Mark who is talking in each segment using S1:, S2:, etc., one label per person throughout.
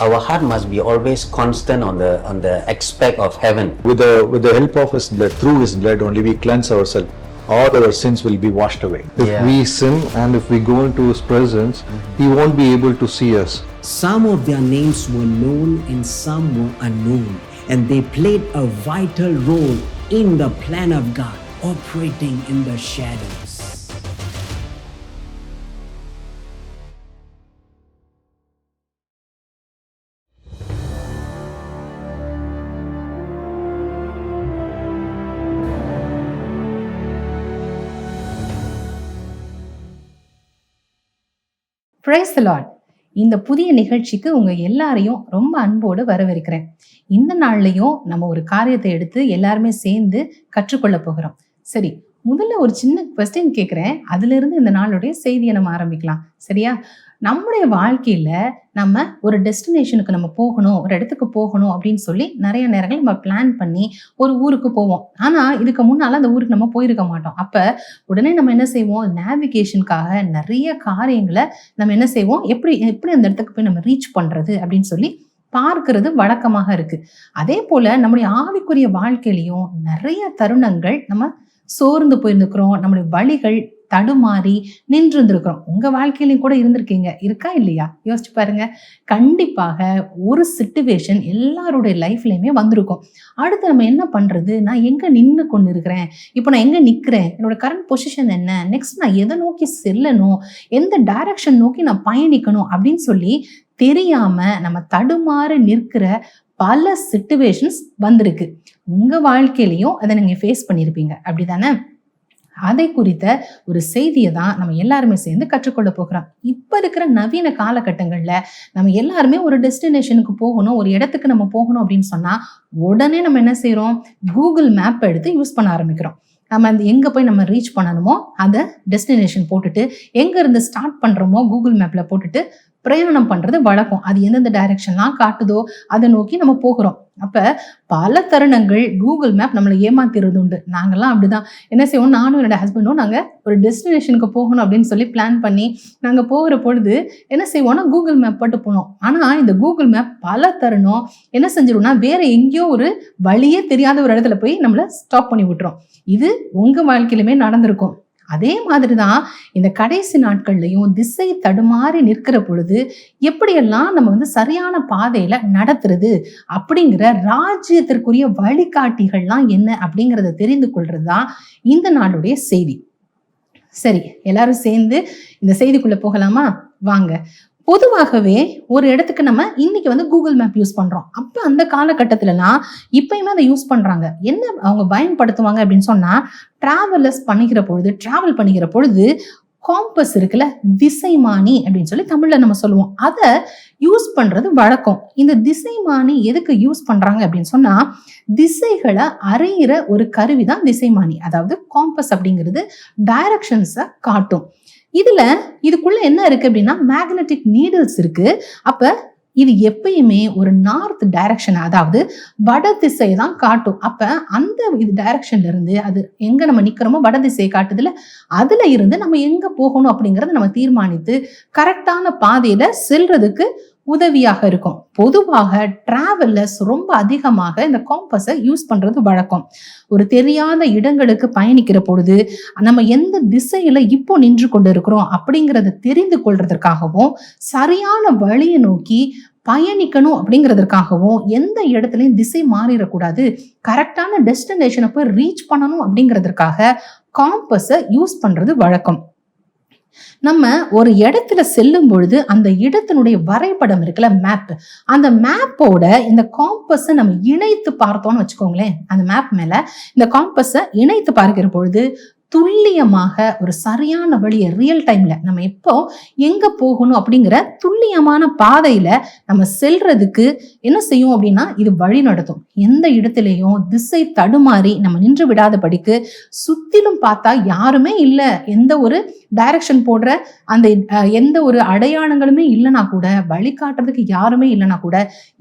S1: Our heart must be always constant on the on the aspect of heaven.
S2: With the, with the help of His blood, through His blood only, we cleanse ourselves. All our sins will be washed away.
S3: If
S1: Yeah.
S3: we sin and if we go into His presence, He won't be able to see us.
S4: Some of their names were known and some were unknown, and they played a vital role in the plan of God, operating in the shadows.
S5: Praise lord இந்த புதிய நிகழ்ச்சிக்கு உங்க எல்லாரையும் ரொம்ப அன்போடு வரவேற்கிறேன். இந்த நாள்லயும் நம்ம ஒரு காரியத்தை எடுத்து எல்லாருமே சேர்ந்து கற்றுக்கொள்ள போகிறோம். சரி முதல்ல ஒரு சின்ன கொஸ்டின் கேட்குறேன். அதுல இருந்து இந்த நாளுடைய செய்தியை நம்ம ஆரம்பிக்கலாம். சரியா? நம்முடைய வாழ்க்கையில நம்ம ஒரு டெஸ்டினேஷனுக்கு நம்ம போகணும் ஒரு இடத்துக்கு போகணும் அப்படின்னு சொல்லி நிறைய நேரங்கள் நம்ம பிளான் பண்ணி ஒரு ஊருக்கு போவோம். ஆனா இதுக்கு முன்னால அந்த ஊருக்கு நம்ம போயிருக்க மாட்டோம். அப்ப உடனே நம்ம என்ன செய்வோம்? நேவிகேஷனுக்காக நிறைய காரியங்களை நம்ம என்ன செய்வோம்? எப்படி எப்படி அந்த இடத்துக்கு போய் நம்ம ரீச் பண்றது அப்படின்னு சொல்லி பார்க்கிறது வழக்கமாக இருக்கு. அதே போல நம்முடைய ஆவிக்குரிய வாழ்க்கையிலையும் நிறைய தருணங்கள் நம்ம சோர்ந்து போயிருந்துக்கிறோம். நம்முடைய வழிகள் தடுமாறி நின்றுருந்துருக்கிறோம் உங்கள் உங்க வாழ்க்கையிலையும் கூட இருந்திருக்கீங்க. இருக்கா இல்லையா? யோசிச்சு பாருங்க. கண்டிப்பாக ஒரு சுச்சுவேஷன் எல்லாருடைய லைஃப்லயுமே வந்திருக்கும். அடுத்து நம்ம என்ன பண்றது? நான் எங்க நின்று கொண்டு இருக்கிறேன் இப்போ நான் எங்க நிக்கிறேன்? என்னோட கரண்ட் பொசிஷன் என்ன? நெக்ஸ்ட் நான் எதை நோக்கி செல்லணும்? எந்த டைரக்ஷன் நோக்கி நான் பயணிக்கணும்? அப்படின்னு சொல்லி தெரியாம நம்ம தடுமாறு நிற்கிற பல சுச்சுவேஷன்ஸ் வந்திருக்கு. உங்க வாழ்க்கையிலையும் அதை நீங்க ஃபேஸ் பண்ணியிருப்பீங்க. அப்படிதானே? அதை குறித்த ஒரு செய்தியை தான் நம்ம எல்லாருமே சேர்ந்து கற்றுக்கொள்ள போகிறோம். இப்போ இருக்கிற நவீன காலகட்டங்களில் நம்ம எல்லாருமே ஒரு டெஸ்டினேஷனுக்கு போகணும் ஒரு இடத்துக்கு நம்ம போகணும் அப்படின்னு சொன்னால் உடனே நம்ம என்ன செய்கிறோம் கூகுள் மேப் எடுத்து யூஸ் பண்ண ஆரம்பிக்கிறோம். நம்ம அந்த எங்கே போய் நம்ம ரீச் பண்ணணுமோ அதை டெஸ்டினேஷன் போட்டுட்டு எங்கேருந்து ஸ்டார்ட் பண்ணுறோமோ கூகுள் மேப்பில் போட்டுட்டு பிரயாணம் பண்ணுறது வழக்கம். அது எந்தெந்த டைரக்ஷன்லாம் காட்டுதோ அதை நோக்கி நம்ம போகிறோம். அப்போ பல தருணங்கள் கூகுள் மேப் நம்மளை ஏமாத்திடுறது உண்டு. நாங்கெல்லாம் அப்படிதான். என்ன செய்வோம்? நானும் என்னோட ஹஸ்பண்டும் நாங்கள் ஒரு டெஸ்டினேஷனுக்கு போகணும் அப்படின்னு சொல்லி பிளான் பண்ணி நாங்கள் போகிற பொழுது என்ன செய்வோம்னா கூகுள் மேப் பட்டு போனோம். ஆனால் இந்த கூகுள் மேப் பல தருணம் என்ன செஞ்சிடும்னா வேற எங்கேயோ ஒரு வழியே தெரியாத ஒரு இடத்துல போய் நம்மளை ஸ்டாப் பண்ணி விட்டுரும். இது உங்க வாழ்க்கையிலுமே நடந்திருக்கும். அதே மாதிரி தான் இந்த கடைசி நாட்கள்லையும் திசை தடுமாறி நிற்கிற பொழுது எப்படியெல்லாம் நம்ம வந்து சரியான பாதையில நடத்துறது அப்படிங்கிற ராஜ்யத்திற்குரிய வழிகாட்டிகள்லாம் என்ன அப்படிங்கிறத தெரிந்து கொள்றது தான் இந்த நாளுடைய செய்தி. சரி எல்லாரும் சேர்ந்து இந்த செய்திக்குள்ள போகலாமா? வாங்க. பொதுவாகவே ஒரு இடத்துக்கு நம்ம இன்னைக்கு வந்து கூகுள் மேப் யூஸ் பண்றோம். அப்ப அந்த காலகட்டத்திலலாம் இப்பயுமே அதை யூஸ் பண்றாங்க. என்ன அவங்க பயன்படுத்துவாங்க அப்படின்னு சொன்னா டிராவலர்ஸ் பண்ணிக்கிற பொழுது டிராவல் பண்ணிக்கிற பொழுது காம்பஸ் இருக்குல்ல திசைமானி அப்படின்னு சொல்லி தமிழ்ல நம்ம சொல்லுவோம். அதை யூஸ் பண்றது வழக்கம். இந்த திசைமானி எதுக்கு யூஸ் பண்றாங்க அப்படின்னு சொன்னா திசைகளை அறையிற ஒரு கருவி தான் திசைமானி. அதாவது காம்பஸ் அப்படிங்கிறது டைரக்ஷன்ஸை காட்டும். இதுல இதுக்குள்ள என்ன இருக்கு அப்படின்னா மேக்னெட்டிக் நீடில்ஸ் இருக்கு. அப்ப இது எப்பயுமே ஒரு நார்த் டைரக்ஷன் அதாவது வட திசை தான் காட்டும். அப்ப அந்த இது டைரக்ஷன்ல இருந்து அது எங்க நம்ம நிக்கிறோமோ வட திசையை காட்டுதுல அதுல இருந்து நம்ம எங்க போகணும் அப்படிங்கறத நம்ம தீர்மானித்து கரெக்டான பாதையில செல்றதுக்கு உதவியாக இருக்கும். பொதுவாக டிராவலர்ஸ் ரொம்ப அதிகமாக இந்த காம்பஸை யூஸ் பண்ணுறது வழக்கம். ஒரு தெரியாத இடங்களுக்கு பயணிக்கிற பொழுது நம்ம எந்த திசையில் இப்போ நின்று கொண்டு இருக்கிறோம் அப்படிங்கிறத தெரிந்து கொள்றதற்காகவும் சரியான வழியை நோக்கி பயணிக்கணும் அப்படிங்கிறதுக்காகவும் எந்த இடத்துலையும் திசை மாறிடக்கூடாது. கரெக்டான டெஸ்டினேஷனை போய் ரீச் பண்ணணும் அப்படிங்கிறதுக்காக காம்பஸை யூஸ் பண்ணுறது வழக்கம். நம்ம ஒரு இடத்துல செல்லும் பொழுது அந்த இடத்தினுடைய வரைபடம் இருக்குல்ல மேப் அந்த மேப்போட இந்த காம்பஸை நம்ம இணைத்து பார்த்தோம்னு வச்சுக்கோங்களேன். அந்த மேப் மேல இந்த காம்பஸை இணைத்து பார்க்கிற பொழுது துல்லியமாக ஒரு சரியான வழியை ரியல் டைம்ல நம்ம எப்போ எங்க போகணும் அப்படிங்கிற துல்லியமான பாதையில நம்ம செல்றதுக்கு என்ன செய்யும் அப்படின்னா இது வழி நடத்தும். எந்த இடத்துலையும் திசை தடுமாறி நம்ம நின்று விடாதபடிக்கு சுத்திலும் பார்த்தா யாருமே இல்லை. எந்த ஒரு டைரக்ஷன் போடுற அந்த அஹ், எந்த ஒரு அடையாளங்களுமே இல்லைனா கூட வழிகாட்டுறதுக்கு யாருமே இல்லைனா கூட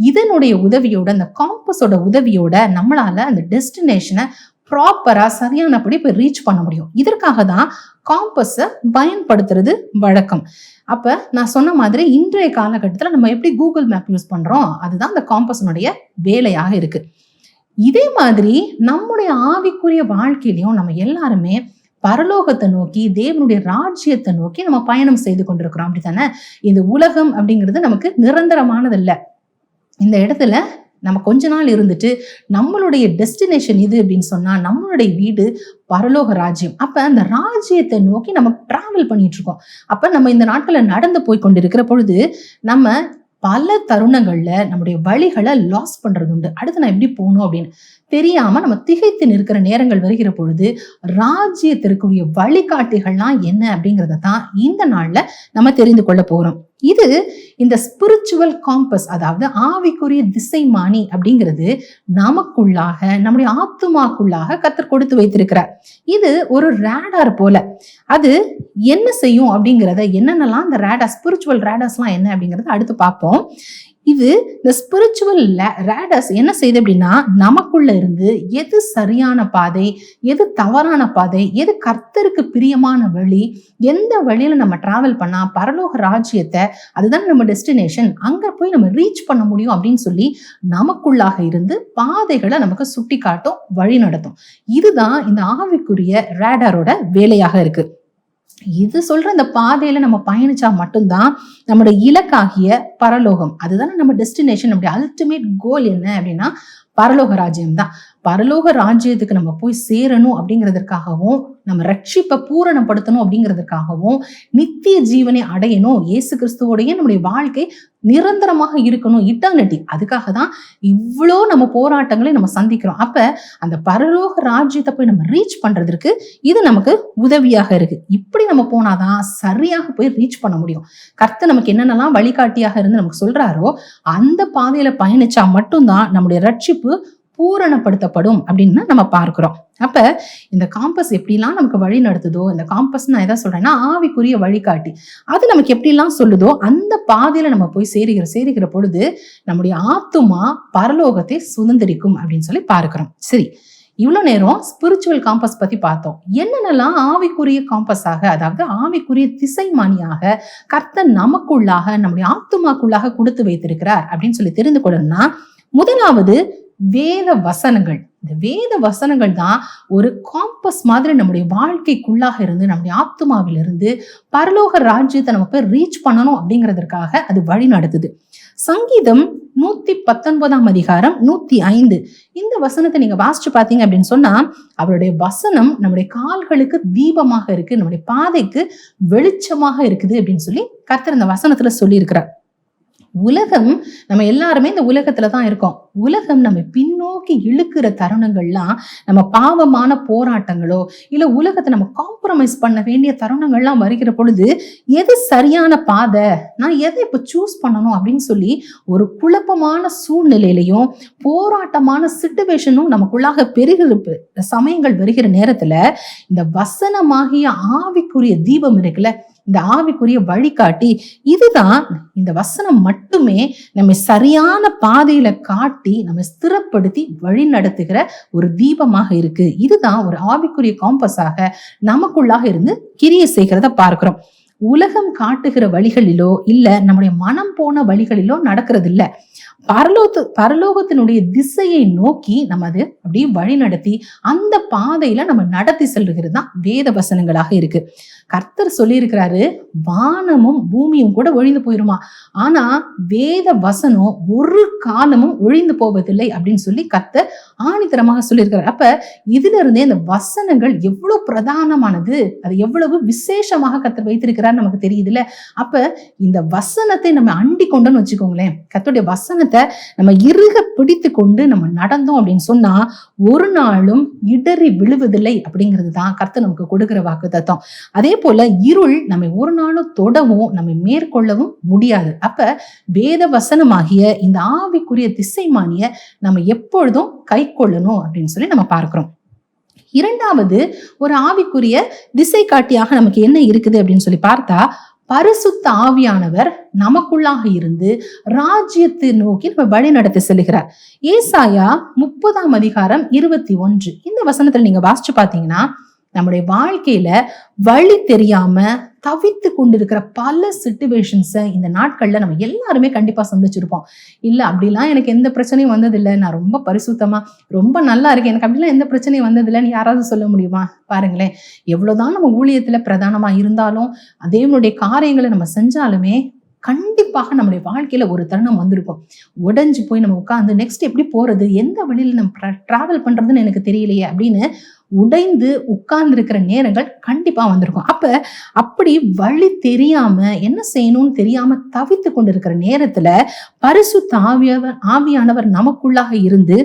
S5: இதனுடைய உதவியோட அந்த காம்பஸோட உதவியோட நம்மளால அந்த டெஸ்டினேஷனை ப்ராப்பராக சரியானபடி போய் ரீச் பண்ண முடியும். இதற்காக தான் காம்பஸை பயன்படுத்துறது வழக்கம். அப்போ நான் சொன்ன மாதிரி இன்றைய காலகட்டத்தில் நம்ம எப்படி கூகுள் மேப் யூஸ் பண்ணுறோம் அதுதான் அந்த காம்பஸினுடைய வேலையாக இருக்குது இதே மாதிரி நம்முடைய ஆவிக்குரிய வாழ்க்கையிலையும் நம்ம எல்லாருமே பரலோகத்தை நோக்கி தேவனுடைய ராஜ்யத்தை நோக்கி நம்ம பயணம் செய்து கொண்டிருக்கிறோம். அப்படித்தானே? இந்த உலகம் அப்படிங்கிறது நமக்கு நிரந்தரமானதில்லை. இந்த இடத்துல நம்ம கொஞ்ச நாள் இருந்துட்டு நம்மளுடைய டெஸ்டினேஷன் இது அப்படின்னு சொன்னா நம்மளுடைய வீடு பரலோக ராஜ்யம். அப்ப அந்த ராஜ்யத்தை நோக்கி நம்ம டிராவல் பண்ணிட்டு இருக்கோம். அப்ப நம்ம இந்த நாட்களில் நடந்து போய் கொண்டிருக்கிற பொழுது நம்ம பல தருணங்கள்ல நம்முடைய வழிகளை லாஸ் பண்றது உண்டு. அடுத்து நான் எப்படி போகணும் அப்படின்னு தெரியாம நம்ம திகைத்து நிற்கிற நேரங்கள் வருகிற பொழுது ராஜ்யத்திற்குரிய வழிகாட்டிகள்லாம் என்ன அப்படிங்கிறத தான் இந்த நாள்ல நம்ம தெரிந்து கொள்ள போறோம். இது இந்த ஸ்பிரிச்சுவல் காம்பஸ் அதாவது ஆவிக்குரிய திசைமானி அப்படிங்கிறது நமக்குள்ளாக நம்முடைய ஆத்துமாக்குள்ளாக கத்தர் கொடுத்து வைத்திருக்கிறார். இது ஒரு ரேடார் போல. அது என்ன செய்யும் அப்படிங்கிறத என்னென்னலாம் அந்த ரேடார் ஸ்பிரிச்சுவல் ரேடார்ஸ்லாம் என்ன அப்படிங்கிறத அடுத்து பார்ப்போம். இது இந்த ஸ்பிரிச்சுவல் ரேடர்ஸ் என்ன செய்யுது அப்படின்னா நமக்குள்ள இருந்து எது சரியான பாதை எது தவறான பாதை எது கர்த்தருக்கு பிரியமான வழி எந்த வழியில நம்ம டிராவல் பண்ணா பரலோக ராஜ்யத்தை அதுதான் நம்ம டெஸ்டினேஷன் அங்க போய் நம்ம ரீச் பண்ண முடியும் அப்படின்னு சொல்லி நமக்குள்ளாக இருந்து பாதைகளை நமக்கு சுட்டி காட்டும் வழி நடத்தும் இதுதான் இந்த ஆவிக்குரிய ரேடாரோட வேலையாக இருக்குது இது சொல்ற இந்த பாதையில நம்ம பயணிச்சா மட்டும்தான் நம்முடைய இலக்காகிய பரலோகம். அதுதானே நம்ம டெஸ்டினேஷன் அப்படி அல்டிமேட் கோல் என்ன அப்படின்னா பரலோக ராஜ்யம் தான் பரலோக ராஜ்யத்துக்கு நம்ம போய் சேரணும் அப்படிங்கிறதுக்காகவும் நம்ம ரட்சிப்பை பூரணப்படுத்தணும் அப்படிங்கிறதுக்காகவும் நித்திய ஜீவனை அடையணும் இயேசு கிறிஸ்துவோடைய நம்முடைய வாழ்க்கை நிரந்தரமாக இருக்கணும் இட்டர்னிட்டி அதுக்காக தான் இவ்வளோ நம்ம போராட்டங்களை நம்ம சந்திக்கிறோம். அப்போ அந்த பரலோக ராஜ்யத்தை போய் நம்ம ரீச் பண்ணுறதுக்கு இது நமக்கு உதவியாக இருக்குது இப்படி நம்ம போனாதான் சரியாக போய் ரீச் பண்ண முடியும். கர்த்த நமக்கு என்னென்னலாம் வழிகாட்டியாக இருந்து நமக்கு சொல்கிறாரோ அந்த பாதையில் பயணிச்சா மட்டும்தான் நம்முடைய ரட்சிப்பு பூரணப்படுத்தப்படும் அப்படின்னு நம்ம பார்க்கிறோம். அப்ப இந்த காம்பஸ் எப்படிலாம் நமக்கு வழி நடத்துதோ இந்த காம்பஸ் நான் எதை சொல்றேன்னா ஆவிக்குரிய வழிகாட்டி. அது நமக்கு எப்படிலாம் சொல்லுதோ அந்த பாதையில நம்ம போய் சேருகிற சேருகிற பொழுது நம்முடைய ஆத்துமா பரலோகத்தை சுதந்திரிக்கும் அப்படின்னு சொல்லி பார்க்கிறோம். சரி இவ்வளோ நேரம் ஸ்பிரிச்சுவல் காம்பஸ் பற்றி பார்த்தோம். என்னென்னலாம் ஆவிக்குரிய காம்பஸாக அதாவது ஆவிக்குரிய திசைமானியாக கர்த்தன் நமக்குள்ளாக நம்முடைய ஆத்துமாக்குள்ளாக கொடுத்து வைத்திருக்கிறார் அப்படின்னு சொல்லி தெரிந்து கொள்ளணும்னா முதலாவது வேத வசனங்கள். இந்த வேத வசனங்கள் தான் ஒரு காம்பஸ் மாதிரி நம்முடைய வாழ்க்கைக்குள்ளாக இருந்து நம்முடைய ஆத்மாவிலிருந்து பரலோக ராஜ்யத்தை நம்ம போய் ரீச் பண்ணணும் அப்படிங்கிறதுக்காக அது வழி நடத்துது. சங்கீதம் நூத்தி பத்தொன்பதாம் அதிகாரம் நூத்தி ஐந்து இந்த வசனத்தை நீங்க வாசிச்சு பாத்தீங்க அப்படின்னு சொன்னா அவருடைய வசனம் நம்முடைய கால்களுக்கு தீபமாக இருக்கு நம்முடைய பாதைக்கு வெளிச்சமாக இருக்குது அப்படின்னு சொல்லி கர்த்தர் இந்த வசனத்துல சொல்லி இருக்கிறார் உலகம் நம்ம எல்லாருமே இந்த உலகத்துல தான் இருக்கோம். உலகம் நம்ம பின்னோக்கி இழுக்கிற தருணங்கள்லாம் நம்ம பாவமான போராட்டங்களோ இல்ல உலகத்தை நம்ம காம்ப்ரமைஸ் பண்ண வேண்டிய தருணங்கள்லாம் வருகிற பொழுது எது சரியான பாதை? நான் எதை இப்ப சூஸ் பண்ணணும் அப்படின்னு சொல்லி ஒரு குழப்பமான சூழ்நிலையிலையும் போராட்டமான சுச்சுவேஷனும் நமக்குள்ளாக பெருகிற சமயங்கள் வருகிற நேரத்துல இந்த வசனமாகிய ஆவிக்குரிய தீபம் இருக்குல்ல இந்த ஆவிக்குரிய வழிகாட்டி இதுதான் இந்த வசனம் மட்டுமே நம்ம சரியான பாதையில காட்டி நம்ம ஸ்திரப்படுத்தி வழி நடத்துகிற ஒரு தீபமாக இருக்கு. இதுதான் ஒரு ஆவிக்குரிய காம்பஸாக நமக்குள்ளாக இருந்து கிரியை செய்கிறத பார்க்கிறோம். உலகம் காட்டுகிற வழிகளிலோ இல்ல நம்முடைய மனம் போன வழிகளிலோ நடக்கிறது இல்ல பரலோகத்து பரலோகத்தினுடைய திசையை நோக்கி நம்ம அது அப்படியே வழி நடத்தி அந்த பாதையில நம்ம நடத்தி செல்கிறது தான் வேத வசனங்களாக இருக்கு. கர்த்தர் சொல்லியிருக்கிறாரு வானமும் பூமியும் கூட ஒழிந்து போயிருமா? ஆனா வேத வசனம் ஒரு காலமும் ஒழிந்து போவதில்லை அப்படின்னு சொல்லி கர்த்தர் ஆணித்தரமாக சொல்லியிருக்கிறார். அப்ப இதுல இருந்தே இந்த வசனங்கள் எவ்வளவு பிரதானமானது? அது எவ்வளவு விசேஷமாக கர்த்தர் வைத்திருக்கிறார் நமக்கு தெரியுதுல்ல? அப்ப இந்த வசனத்தை நம்ம அண்டி கொண்டோம்னு வச்சுக்கோங்களேன். கர்த்தருடைய வசனத்தை நம்ம இறுக பிடித்து கொண்டு நம்ம நடந்தோம் அப்படின்னு சொன்னா ஒரு நாளும் இடறி விழுவதில்லை அப்படிங்கிறது தான் கர்த்தர் நமக்கு கொடுக்கிற வாக்கு தத்துவம் அதே போல இருள் நம்ம ஒரு நாளும் தொடவும் நம்ம மேற்கொள்ளவும் முடியாது. அப்ப வேத வசனமாகிய இந்த ஆவிக்குரிய திசைமானிய நம்ம எப்பொழுதும் கை கொள்ளணும் அப்படின்னு சொல்லி நம்ம பார்க்கிறோம். இரண்டாவது ஒரு ஆவிக்குரிய திசை காட்டியாக நமக்கு என்ன இருக்குது அப்படின்னு சொல்லி பார்த்தா பரிசுத்த ஆவியானவர் நமக்குள்ளாக இருந்து ராஜ்யத்தை நோக்கி நம்ம வழி நடத்தி செல்கிறார். ஏசாயா முப்பதாம் அதிகாரம் இருபத்தி ஒன்று. இந்த வசனத்துல நீங்க வாசிச்சு பாத்தீங்கன்னா நம்முடைய வாழ்க்கையில வழி தெரியாம தவித்து கொண்டிருக்கிற பல சுச்சுவேஷன்ஸை இந்த நாட்கள்ல நம்ம எல்லாருமே கண்டிப்பா சந்திச்சிருப்போம். இல்ல அப்படிலாம் எனக்கு எந்த பிரச்சனையும் வந்ததில்லை. நான் ரொம்ப பரிசுத்தமா ரொம்ப நல்லா இருக்கேன். எனக்கு அப்படிலாம் எந்த பிரச்சனையும் வந்ததில்லைன்னு யாராவது சொல்ல முடியுமா? பாருங்களேன். எவ்வளவுதான் நம்ம ஊழியத்துல பிரதானமா இருந்தாலும் அதேவனுடைய காரியங்களை நம்ம செஞ்சாலுமே கண்டிப்பாக நம்முடைய வாழ்க்கையில ஒரு தருணம் வந்திருக்கும். உடஞ்சு போய் நம்ம உட்காந்து நெக்ஸ்ட் எப்படி போறது? எந்த வழியில நம்ம டிராவல் பண்றதுன்னு எனக்கு தெரியலையே அப்படின்னு உடைந்து உட்கார்ந்துருக்கிற நேரங்கள் கண்டிப்பாக வந்திருக்கும். அப்போ அப்படி வழி தெரியாமல் என்ன செய்யணும்னு தெரியாமல் தவித்து கொண்டிருக்கிற நேரத்தில் பரிசு தாவியவர் ஆவியானவர் நமக்குள்ளாக இருந்து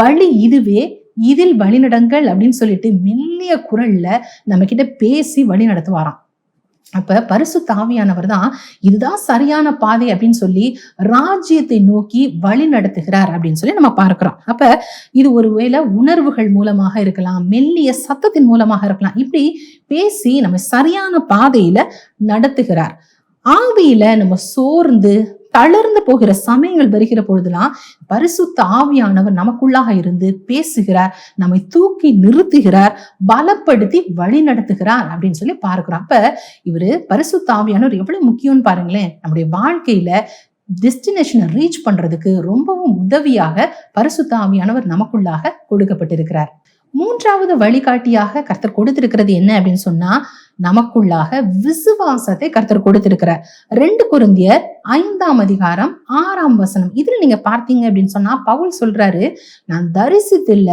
S5: வழி இதுவே இதில் வழிநடங்கள் அப்படின்னு சொல்லிட்டு மெல்லிய குரல்ல நம்ம கிட்ட பேசி வழி நடத்துவாராம். அப்ப பரிசு தாவியானவர் தான் இதுதான் சரியான பாதை அப்படின்னு சொல்லி ராஜ்யத்தை நோக்கி வழி நடத்துகிறார் அப்படின்னு சொல்லி நம்ம பார்க்கிறோம். அப்ப இது ஒருவேளை உணர்வுகள் மூலமாக இருக்கலாம் மெல்லிய சத்தத்தின் மூலமாக இருக்கலாம். இப்படி பேசி நம்ம சரியான பாதையில நடத்துகிறார். ஆவியில நம்ம சோர்ந்து தளர்ந்து போகிற சமயங்கள் வருகிற பொழுதுலாம் பரிசுத்த ஆவியானவர் நமக்குள்ளாக இருந்து பேசுகிறார் நம்மை தூக்கி நிறுத்துகிறார் பலப்படுத்தி வழி நடத்துகிறார் அப்படின்னு சொல்லி பார்க்கிறோம். அப்ப இவரு பரிசுத்த ஆவியானவர் எவ்வளவு முக்கியம்னு பாருங்களேன். நம்முடைய வாழ்க்கையில டெஸ்டினேஷனை ரீச் பண்றதுக்கு ரொம்பவும் உதவியாக பரிசுத்த ஆவியானவர் நமக்குள்ளாக கொடுக்கப்பட்டிருக்கிறார். மூன்றாவது வழிகாட்டியாக கர்த்தர் கொடுத்திருக்கிறது என்ன அப்படின்னு சொன்னா நமக்குள்ளாக விசுவாசத்தை கர்த்தர் கொடுத்திருக்கிறார். ரெண்டு குருந்தியர் ஐந்தாம் அதிகாரம் ஆறாம் வசனம். இதுல நீங்க பார்த்தீங்க அப்படின்னு சொன்னா பவுல் சொல்றாரு நான் தரிசித்தில்ல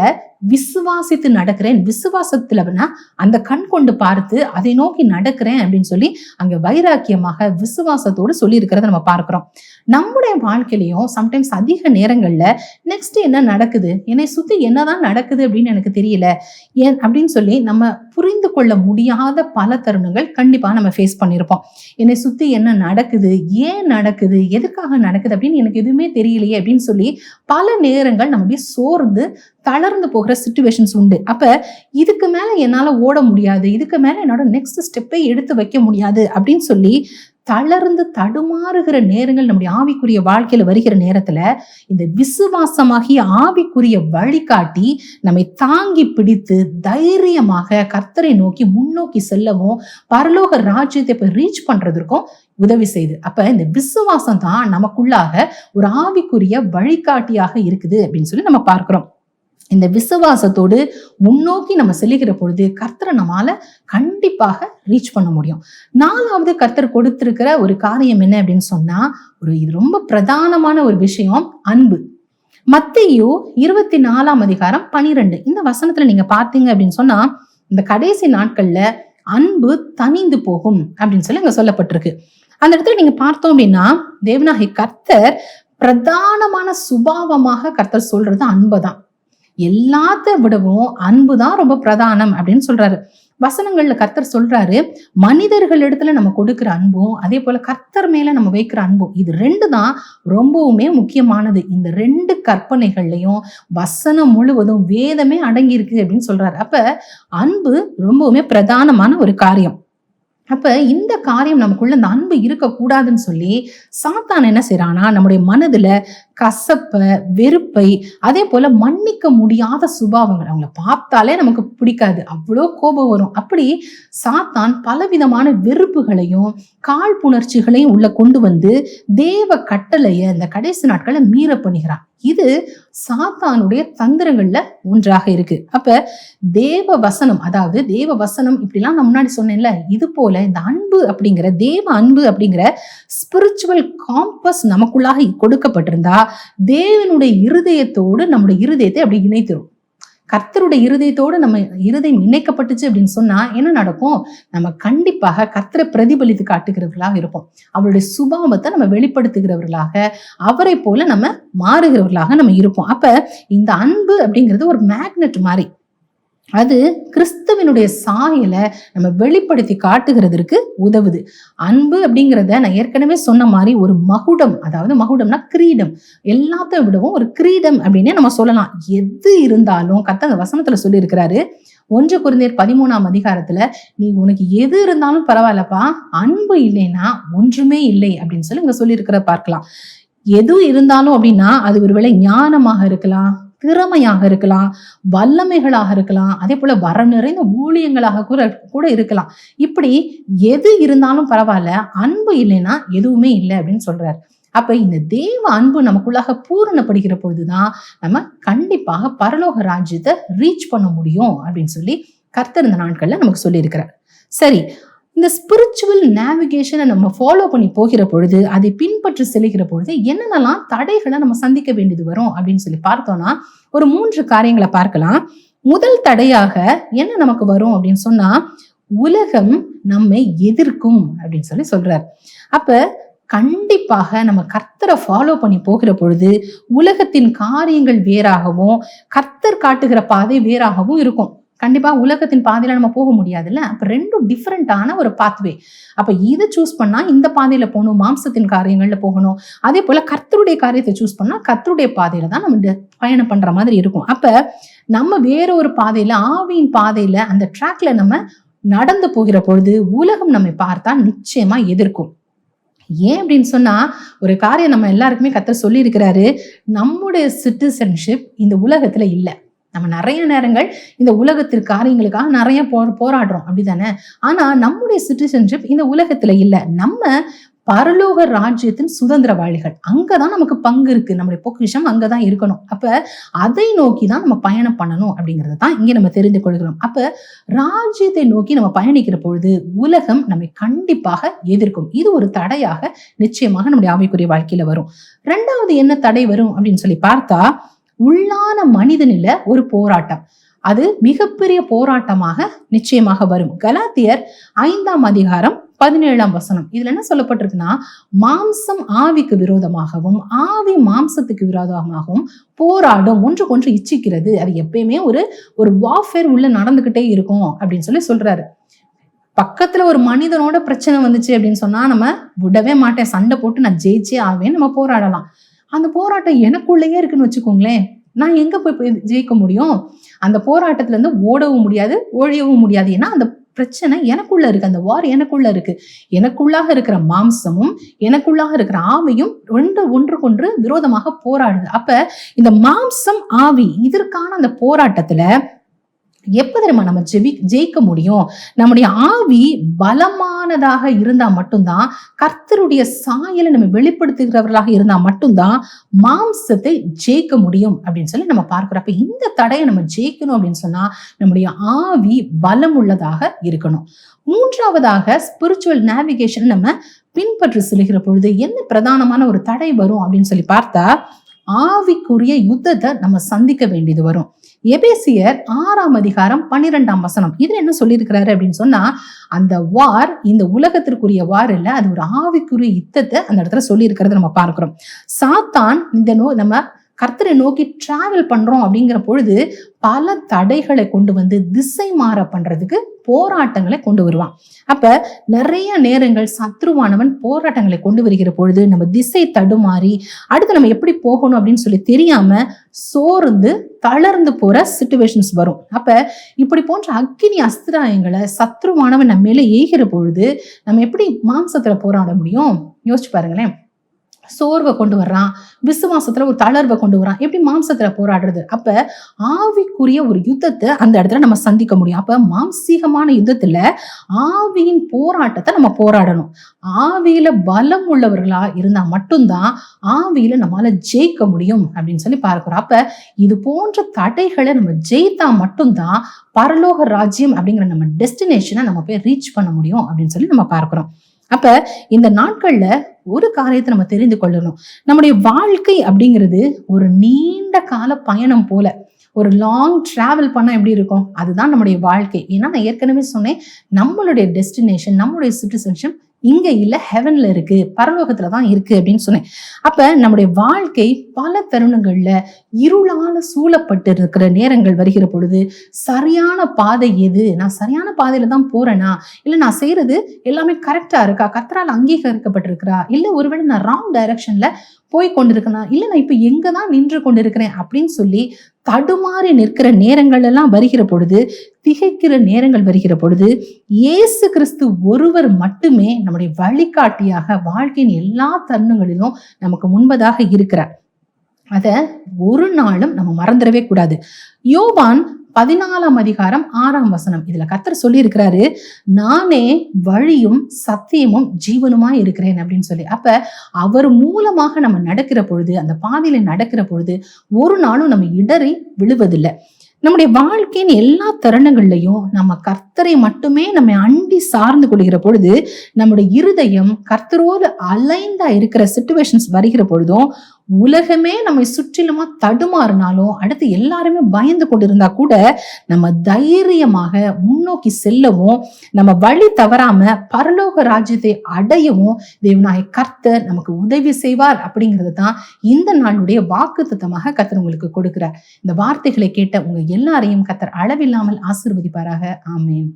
S5: விசுவாசித்து நடக்கிறேன். விசுவாசத்துல அந்த கண் கொண்டு பார்த்து அதை நோக்கி நடக்கிறேன் அப்படின்னு சொல்லி அங்க வைராக்கியமாக விசுவாசத்தோடு சொல்லி இருக்கிறத நம்ம பார்க்கிறோம். நம்முடைய வாழ்க்கையிலையும் சம்டைம்ஸ் அதிக நேரங்கள்ல நெக்ஸ்ட் என்ன நடக்குது? என்னை சுத்தி என்னதான் நடக்குது அப்படின்னு எனக்கு தெரியல. ஏன் அப்படின்னு சொல்லி நம்ம புரிந்து கொள்ள முடியாத பல தருணங்கள் கண்டிப்பா நம்ம ஃபேஸ் பண்ணியிருப்போம் என்னை சுத்தி என்ன நடக்குது ஏன் நடக்குது எதுக்காக நடக்குது அப்படின்னு எனக்கு எதுவுமே தெரியலையே அப்படின்னு சொல்லி பல நேரங்கள் நம்ம அப்படியே சோர்ந்து தளர்ந்து போகிற சுச்சுவேஷன்ஸ் உண்டு. அப்ப இதுக்கு மேல என்னால ஓட முடியாது இதுக்கு மேல என்னோட நெக்ஸ்ட் ஸ்டெப்பை எடுத்து வைக்க முடியாது அப்படின்னு சொல்லி தளர்ந்து தடுமாறுகிற நேரங்கள் நம்முடைய ஆவிக்குரிய வாழ்க்கையில வருகிற நேரத்துல இந்த விசுவாசமாகிய ஆவிக்குரிய வழிகாட்டி நம்மை தாங்கி பிடித்து தைரியமாக கர்த்தரை நோக்கி முன்னோக்கி செல்லவும் பரலோக ராஜ்யத்தை போய் ரீச் பண்றதற்கும் உதவி செய்யுது அப்ப இந்த விசுவாசம் தான் நமக்குள்ளாக ஒரு ஆவிக்குரிய வழிகாட்டியாக இருக்குது அப்படின்னு சொல்லி நம்ம பார்க்கிறோம். இந்த விசுவாசத்தோடு முன்னோக்கி நம்ம செல்லுகிற பொழுது கர்த்தரை நம்மால கண்டிப்பாக ரீச் பண்ண முடியும். நாலாவது கர்த்தர் கொடுத்திருக்கிற ஒரு காரியம் என்ன அப்படின்னு சொன்னா ஒரு இது ரொம்ப பிரதானமான ஒரு விஷயம் அன்பு. மத்தையோ இருபத்தி நாலாம் அதிகாரம் பனிரெண்டு. இந்த வசனத்துல நீங்க பார்த்தீங்க அப்படின்னு சொன்னா இந்த கடைசி நாட்கள்ல அன்பு தனிந்து போகும் அப்படின்னு சொல்லி அங்க சொல்லப்பட்டிருக்கு. அந்த இடத்துல நீங்க பார்த்தோம் அப்படின்னா தேவநாகி கர்த்தர் பிரதானமான சுபாவமாக கர்த்தர் சொல்றது அன்புதான். எல்லாத்த விடவும் அன்பு தான் ரொம்ப பிரதானம் அப்படின்னு சொல்றாரு. வசனங்கள்ல கர்த்தர் சொல்றாரு மனிதர்கள் இடத்துல நம்ம கொடுக்குற அன்பும் அதே போல கர்த்தர் மேல நம்ம வைக்கிற அன்பும் இது ரெண்டு தான் ரொம்பவுமே முக்கியமானது. இந்த ரெண்டு கற்பனைகள்லையும் வசனம் முழுவதும் வேதமே அடங்கி இருக்கு அப்படின்னு சொல்றாரு. அப்ப அன்பு ரொம்பவுமே பிரதானமான ஒரு காரியம். அப்ப இந்த காரியம் நமக்குள்ள இந்த அன்பு இருக்கக்கூடாதுன்னு சொல்லி சாத்தான் என்ன செய்யறானா நம்முடைய மனதுல கசப்பை வெறுப்பை அதே போல மன்னிக்க முடியாத சுபாவங்கள். அவங்கள பார்த்தாலே நமக்கு பிடிக்காது. அவ்வளோ கோபம் வரும். அப்படி சாத்தான் பலவிதமான வெறுப்புகளையும் காழ்ப்புணர்ச்சிகளையும் உள்ள கொண்டு வந்து தேவ கட்டளைய இந்த கடைசி நாட்களை மீற பண்ணுகிறான் இது சாத்தானுடைய தந்திரங்கள்ல ஒன்றாக இருக்கு. அப்ப தேவ வசனம் அதாவது தேவ வசனம் இப்படிலாம் நான் முன்னாடி சொன்னேன்ல இது போல இந்த அன்பு அப்படிங்கிற தேவ அன்பு அப்படிங்கிற ஸ்பிரிச்சுவல் காம்பஸ் நமக்குள்ளாக கொடுக்கப்பட்டிருந்தா தேவனுடைய இருதயத்தோடு நம்முடைய இருதயத்தை அப்படி இணைத்திரும். கர்த்தருடைய இருதயத்தோடு நம்ம இருதயம் இணைக்கப்பட்டுச்சு அப்படின்னு சொன்னா என்ன நடக்கும்? நம்ம கண்டிப்பாக கர்த்தரை பிரதிபலித்து காட்டுகிறவர்களாக இருப்போம். அவருடைய சுபாவத்தை நம்ம வெளிப்படுத்துகிறவர்களாக அவரை போல நம்ம மாறுகிறவர்களாக நம்ம இருப்போம். அப்ப இந்த அன்பு அப்படிங்கிறது ஒரு மேக்னெட் மாதிரி. அது கிறிஸ்துவனுடைய சாயலை நம்ம வெளிப்படுத்தி காட்டுகிறதற்கு உதவுது. அன்பு அப்படிங்கிறத நான் ஏற்கனவே சொன்ன மாதிரி ஒரு மகுடம் அதாவது மகுடம்னா கிரீடம். எல்லாத்தையும் விடவும் ஒரு கிரீடம் அப்படின்னே நம்ம சொல்லலாம். எது இருந்தாலும் கத்த அந்த வசனத்துல சொல்லியிருக்கிறாரு. ஒன்று குருந்தேர் பதிமூணாம் அதிகாரத்துல நீ உனக்கு எது இருந்தாலும் பரவாயில்லப்பா அன்பு இல்லைன்னா ஒன்றுமே இல்லை அப்படின்னு சொல்லி இங்க சொல்லியிருக்கிற பார்க்கலாம். எது இருந்தாலும் அப்படின்னா அது ஒருவேளை ஞானமாக இருக்கலாம் திறமையாக இருக்கலாம் வல்லமைகளாக இருக்கலாம் அதே போல வர நிறைந்த ஊழியங்களாக கூட கூட இருக்கலாம். இப்படி எது இருந்தாலும் பரவாயில்ல அன்பு இல்லைன்னா எதுவுமே இல்லை அப்படின்னு சொல்றாரு. அப்ப இந்த தேவ அன்பு நமக்குள்ளாக பூரணப்படுகிற பொழுதுதான் நம்ம கண்டிப்பாக பரலோக ராஜ்யத்தை ரீச் பண்ண முடியும் அப்படின்னு சொல்லி கர்த்தர் இந்த நாட்கள்ல நமக்கு சொல்லியிருக்கிறார். சரி இந்த ஸ்பிரிச்சுவல் நேவிகேஷனை நம்ம ஃபாலோ பண்ணி போகிற பொழுது அதை பின்பற்றி செல்கிற பொழுது என்னென்னலாம் தடைகளை நம்ம சந்திக்க வேண்டியது வரும் அப்படின்னு சொல்லி பார்த்தோம்னா ஒரு மூன்று காரியங்களை பார்க்கலாம். முதல் தடையாக என்ன நமக்கு வரும் அப்படின்னு சொன்னா உலகம் நம்மை எதிர்க்கும் அப்படின்னு சொல்லி சொல்றார். அப்ப கண்டிப்பாக நம்ம கர்த்தரை ஃபாலோ பண்ணி போகிற பொழுது உலகத்தின் காரியங்கள் வேறாகவும் கர்த்தர் காட்டுகிற பாதை வேறாகவும் இருக்கும். கண்டிப்பா உலகத்தின் பாதையில நம்ம போக முடியாதுல்ல? அப்ப ரெண்டும் டிஃப்ரெண்டான ஒரு பாத்வே அப்ப இதை சூஸ் பண்ணா இந்த பாதையில போகணும் மாம்சத்தின் காரியங்கள்ல போகணும். அதே போல கர்த்தருடைய காரியத்தை சூஸ் பண்ணா கர்த்தருடைய பாதையில தான் நம்ம பயணம் பண்ற மாதிரி இருக்கும். அப்ப நம்ம வேற ஒரு பாதையில ஆவியின் பாதையில அந்த ட்ராக்ல நம்ம நடந்து போகிற பொழுது உலகம் நம்மை பார்த்தா நிச்சயமா எதிர்க்கும். ஏன் அப்படின்னு சொன்னா ஒரு காரியம் நம்ம எல்லாருக்குமே கத்த சொல்லி இருக்கிறாரு நம்முடைய சிட்டிசன்ஷிப் இந்த உலகத்துல இல்லை. நம்ம நிறைய நேரங்கள் இந்த உலகத்திற்கு காரியங்களுக்காக நிறைய போ போராடுறோம். அப்படிதானே? ஆனா நம்முடைய சிட்டிசன்ஷிப் இந்த உலகத்துல இல்லை. நம்ம பரலோக ராஜ்யத்தின் சுதந்திரவாளிகள். அங்கதான் நமக்கு பங்கு இருக்கு. நம்முடைய பொக்கிஷம் அங்கதான் இருக்கணும். அப்ப அதை நோக்கி தான் நம்ம பயணம் பண்ணணும் அப்படிங்கறத தான் இங்கே நம்ம தெரிந்து கொள்கிறோம். அப்ப ராஜ்யத்தை நோக்கி நம்ம பயணிக்கிற பொழுது உலகம் நம்மை கண்டிப்பாக எதிர்க்கும். இது ஒரு தடையாக நிச்சயமாக நம்முடைய ஆவிக்குரிய வாழ்க்கையில வரும். ரெண்டாவது என்ன தடை வரும் அப்படின்னு சொல்லி பார்த்தா உள்ளான மனிதனில ஒரு போராட்டம். அது மிகப்பெரிய போராட்டமாக நிச்சயமாக வரும். கலாத்தியர் ஐந்தாம் அதிகாரம் பதினேழாம் வசனம். இதுல என்ன சொல்லப்பட்டிருக்குன்னா மாம்சம் ஆவிக்கு விரோதமாகவும் ஆவி மாம்சத்துக்கு விரோதமாகவும் போராடும் ஒன்றுக்கொன்று இச்சிக்கிறது. அது எப்பயுமே ஒரு ஒரு வார்ஃபேர் உள்ள நடந்துகிட்டே இருக்கும் அப்படின்னு சொல்லி சொல்றாரு. பக்கத்துல ஒரு மனிதனோட பிரச்சனை வந்துச்சு அப்படின்னு சொன்னா நம்ம விடவே மாட்டேன் சண்டை போட்டு நான் ஜெயிச்சே ஆவேன்னு நம்ம போராடலாம். அந்த போராட்டம் எனக்குள்ளேயே இருக்குன்னு வச்சுக்கோங்களேன். நான் எங்க போய் போய் ஜெயிக்க முடியும்? அந்த போராட்டத்துல இருந்து ஓடவும் முடியாது ஒழியவும் முடியாது. ஏன்னா அந்த பிரச்சனை எனக்குள்ள இருக்கு. அந்த வார் எனக்குள்ள இருக்கு. எனக்குள்ளாக இருக்கிற மாம்சமும் எனக்குள்ளாக இருக்கிற ஆவியும் ரெண்டு ஒன்றுக்கொன்று விரோதமாக போராடுது. அப்ப இந்த மாம்சம் ஆவி இதற்கான அந்த போராட்டத்துல எப்போ தெரியுமா நம்ம ஜெபி ஜெயிக்க முடியும்? நம்முடைய ஆவி பலமானதாக இருந்தால் மட்டும்தான் கர்த்தருடைய சாயலை நம்ம வெளிப்படுத்துகிறவர்களாக இருந்தால் மட்டும்தான் மாம்சத்தை ஜெயிக்க முடியும் அப்படின்னு சொல்லி நம்ம பார்க்குறப்ப இந்த தடையை நம்ம ஜெயிக்கணும் அப்படின்னு சொன்னால் நம்முடைய ஆவி பலம் உள்ளதாக இருக்கணும். மூன்றாவதாக ஸ்பிரிச்சுவல் நேவிகேஷன் நம்ம பின்பற்றி செல்கிற பொழுது என்ன பிரதானமான ஒரு தடை வரும் அப்படின்னு சொல்லி பார்த்தா ஆவிக்குரிய யுத்தத்தை நம்ம சந்திக்க வேண்டியது வரும். எபேசியர் ஆறாம் அதிகாரம் பன்னிரெண்டாம் வசனம். இதுல என்ன சொல்லியிருக்கிறாரு அப்படின்னு சொன்னா அந்த வார் இந்த உலகத்திற்குரிய வார் இல்லை அது ஒரு ஆவிக்குரிய யுத்தத்தை அந்த இடத்துல சொல்லியிருக்கிறத நம்ம பார்க்கிறோம். சாத்தான் இந்த நோ நம்ம கர்த்தரை நோக்கி டிராவல் பண்றோம் அப்படிங்கிற பொழுது பல தடைகளை கொண்டு வந்து திசை மாற பண்றதுக்கு போராட்டங்களை கொண்டு வருவான். அப்ப நிறைய நேரங்கள் சத்ருவானவன் போராட்டங்களை கொண்டு வருகிற பொழுது நம்ம திசை தடுமாறி அடுத்து நம்ம எப்படி போகணும் அப்படின்னு சொல்லி தெரியாம சோர்ந்து தளர்ந்து போற சுச்சுவேஷன்ஸ் வரும். அப்ப இப்படி போன்ற அக்கினி அஸ்திராயங்களை சத்ருவானவன் நம்ம மேல ஏகிற பொழுது நம்ம எப்படி மாம்சத்துல போராட முடியும்? யோசிச்சு பாருங்களேன். சோர்வை கொண்டு வர்றான் விசுவாசத்துல ஒரு தளர்வை கொண்டு வரான் எப்படி மாம்சத்துல போராடுறது? அப்ப ஆவிக்குரிய ஒரு யுத்தத்தை அந்த இடத்துல நம்ம சந்திக்க முடியும். அப்ப மாம்சீகமான யுத்தத்துல ஆவியின் போராட்டத்தை நம்ம போராடணும். ஆவியில பலம் உள்ளவர்களா இருந்தா மட்டும்தான் ஆவியில நம்மளால ஜெயிக்க முடியும் அப்படின்னு சொல்லி பார்க்கிறோம். அப்ப இது போன்ற தடைகளை நம்ம ஜெயித்தா மட்டும்தான் பரலோக ராஜ்யம் அப்படிங்கிற நம்ம டெஸ்டினேஷனை நம்ம போய் ரீச் பண்ண முடியும் அப்படின்னு சொல்லி நம்ம பார்க்கிறோம். அப்ப இந்த நாட்கள்ல ஒரு காரியத்தை நம்ம தெரிந்து கொள்ளணும். நம்முடைய வாழ்க்கை அப்படிங்கிறது ஒரு நீண்ட கால பயணம் போல. ஒரு லாங் டிராவல் பண்ணால் எப்படி இருக்கும்? அதுதான் நம்முடைய வாழ்க்கை. ஏன்னா நான் ஏற்கனவே சொன்னேன் நம்மளுடைய டெஸ்டினேஷன் நம்மளுடைய சிட்டிசன்ஷிப் இங்க இல்ல ஹெவன்ல இருக்கு பரலோகத்துல தான் இருக்கு அப்படின்னு சொன்னேன். அப்ப நம்முடைய வாழ்க்கை பல தருணங்கள்ல இருளால சூழப்பட்டு இருக்கிற நேரங்கள் வருகிற பொழுது சரியான பாதை எது? நான் சரியான பாதையில தான் போறேனா? இல்ல நான் செய்யறது எல்லாமே கரெக்டா இருக்கா? கத்தரால் அங்கீகரிக்கப்பட்டிருக்கிறா? இல்ல ஒருவேளை நான் ராங் டைரக்ஷன்ல போய் கொண்டிருக்கேனா இல்லை நான் இப்போ எங்கே தான் நின்று கொண்டிருக்கிறேன் அப்படின்னு சொல்லி தடுமாறி நிற்கிற நேரங்கள் எல்லாம் வருகிற பொழுது திகைக்கிற நேரங்கள் வருகிற பொழுது இயேசு கிறிஸ்து ஒருவர் மட்டுமே நம்முடைய வழிகாட்டியாக வாழ்க்கையின் எல்லா தருணங்களிலும் நமக்கு முன்பதாக இருக்கிறார். அதை ஒரு நாளும் நம்ம மறந்துடவே கூடாது. யோவான் பதினாலாம் அதிகாரம் ஆறாம் வசனம். இதுல கத்தர் சொல்லி இருக்கிறாரு நானே வழியும் சத்தியமும் ஜீவனுமா இருக்கிறேன் அப்படின்னு சொல்லி. அப்ப அவர் மூலமாக நம்ம நடக்கிற பொழுது அந்த பாதையில நடக்கிற பொழுது ஒரு நாளும் நம்ம இடறி விழுவதில்லை. நம்முடைய வாழ்க்கையின் எல்லா தருணங்கள்லையும் நம்ம கர்த்தரை மட்டுமே நம்ம அண்டி சார்ந்து கொள்கிற பொழுது நம்முடைய இருதயம் கர்த்தரோடு அலைந்தா இருக்கிற சுச்சுவேஷன்ஸ் வருகிற பொழுதும் உலகமே நம்மை சுற்றிலுமா தடுமாறினாலும் அடுத்து எல்லாருமே பயந்து கொண்டிருந்தா கூட நம்ம தைரியமாக முன்னோக்கி செல்லவும் நம்ம வழி தவறாம பரலோக ராஜ்யத்தை அடையவும் தேவநாய கர்த்தர் நமக்கு உதவி செய்வார் அப்படிங்கிறது தான் இந்த நாளுடைய வாக்கு தத்தமாக கர்த்தர் உங்களுக்கு கொடுக்கிறார். இந்த வார்த்தைகளை கேட்ட உங்க எல்லாரையும் கர்த்தர் அளவில்லாமல் ஆசீர்வதிப்பாராக. ஆமேன்.